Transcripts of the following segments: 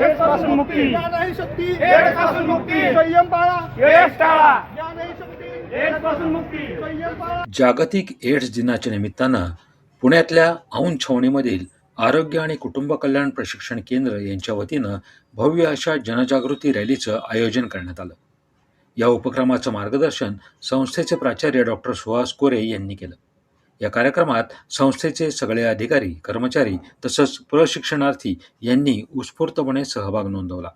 पासून मुक्ती. या नाही शक्ती. एड्सपासून मुक्ती. संयम पाळा एड्स टाळा. या नाही शक्ती. एड्सपासून मुक्ती. संयम पाळा जागतिक एड्स दिनाच्या निमित्तानं पुण्यातल्या औंध छावणीमधील आरोग्य आणि कुटुंब कल्याण प्रशिक्षण केंद्र यांच्या वतीनं भव्य अशा जनजागृती रॅलीचं आयोजन करण्यात आलं. या उपक्रमाचं मार्गदर्शन संस्थेचे प्राचार्य डॉक्टर सुहास कोरे यांनी केलं. या कार्यक्रमात संस्थेचे सगळे अधिकारी कर्मचारी तसंच प्रशिक्षणार्थी यांनी उत्स्फूर्तपणे सहभाग नोंदवला.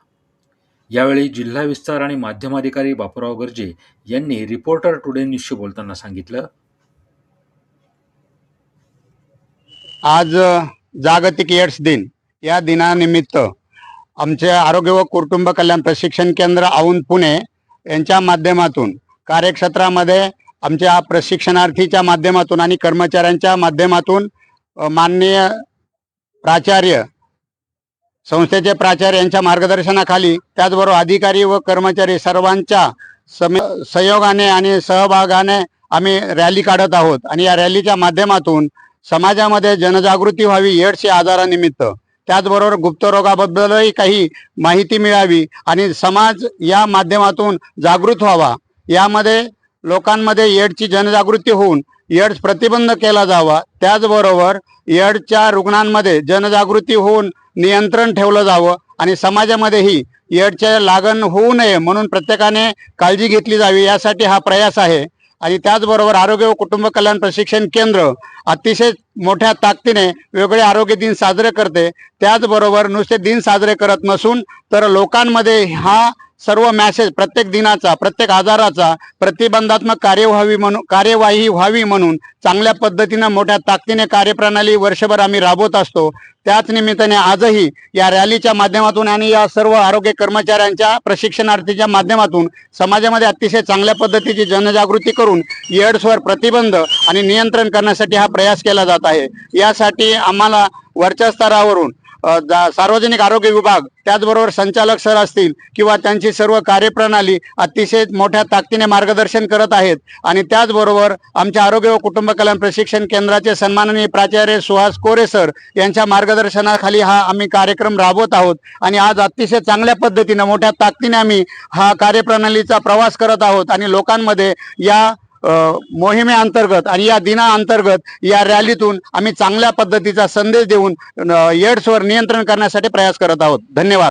यावेळी जिल्हा विस्तार आणि माध्यमाधिकारी बापूराव गर्जे यांनी रिपोर्टर टुडे न्यूजशी बोलताना सांगितलं. आज जागतिक एड्स दिन. या दिनानिमित्त आमचे आरोग्य व कुटुंब कल्याण प्रशिक्षण केंद्र औंध पुणे यांच्या माध्यमातून कार्यक्षेत्रामध्ये आमच्या प्रशिक्षणार्थीच्या माध्यमातून आणि कर्मचाऱ्यांच्या माध्यमातून माननीय प्राचार्य संस्थेचे प्राचार्य यांच्या मार्गदर्शनाखाली त्याचबरोबर अधिकारी व कर्मचारी सर्वांच्या सम सहयोगाने आणि सहभागाने आम्ही रॅली काढत आहोत. आणि या रॅलीच्या माध्यमातून समाजामध्ये जनजागृती व्हावी एड्स या आजारानिमित्त. त्याचबरोबर गुप्तरोगाबद्दलही काही माहिती मिळावी आणि समाज या माध्यमातून जागृत व्हावा. यामध्ये लोकांमध्ये एड्सची जनजागृती होऊन एड्स प्रतिबंध केला जावा. त्याचबरोबर एड्सच्या रुग्णांमध्ये जनजागृती होऊन नियंत्रण ठेवलं जावं आणि समाजामध्येही एड्सचे लागण होऊ नये म्हणून प्रत्येकाने काळजी घेतली जावी यासाठी हा प्रयास आहे. आणि त्याचबरोबर आरोग्य व कुटुंब कल्याण प्रशिक्षण केंद्र अतिशय मोठ्या ताकदीने वेगळे आरोग्य दिन साजरे करते. त्याचबरोबर नुसते दिन साजरे करत नसून तर लोकांमध्ये हा सर्व मॅसेज प्रत्येक दिनाचा प्रत्येक आजाराचा प्रतिबंधात्मक कार्य व्हावी म्हणून कार्यवाही व्हावी म्हणून चांगल्या पद्धतीनं मोठ्या ताकदीने कार्यप्रणाली वर्षभर आम्ही राबवत असतो. त्याच निमित्ताने आजही या रॅलीच्या माध्यमातून आणि या सर्व आरोग्य कर्मचाऱ्यांच्या प्रशिक्षणार्थीच्या माध्यमातून समाजामध्ये अतिशय चांगल्या पद्धतीची जनजागृती करून एड्सवर प्रतिबंध आणि नियंत्रण करण्यासाठी हा प्रयास केला जात आहे. यासाठी आम्हाला वरच्या स्तरावरून सार्वजनिक आरोग्य विभाग त्याचबरोबर संचालक सर असतील किंवा त्यांची सर्व कार्यप्रणाली अतिशय मोठ्या ताकदीने मार्गदर्शन करत आहेत. आणि त्याचबरोबर आमच्या आरोग्य व कुटुंब कल्याण प्रशिक्षण केंद्राचे सन्माननीय प्राचार्य सुहास कोरे सर यांच्या मार्गदर्शनाखाली हा आम्ही कार्यक्रम राबवत आहोत. आणि आज अतिशय चांगल्या पद्धतीनं मोठ्या ताकदीने आम्ही हा कार्यप्रणालीचा प्रवास करत आहोत. आणि लोकांमध्ये या मोहिमेअंतर्गत आणि या दिनाअंतर्गत या रॅलीतून आम्ही चांगल्या पद्धतीचा संदेश देऊन एड्सवर नियंत्रण करण्यासाठी प्रयास करत आहोत. धन्यवाद.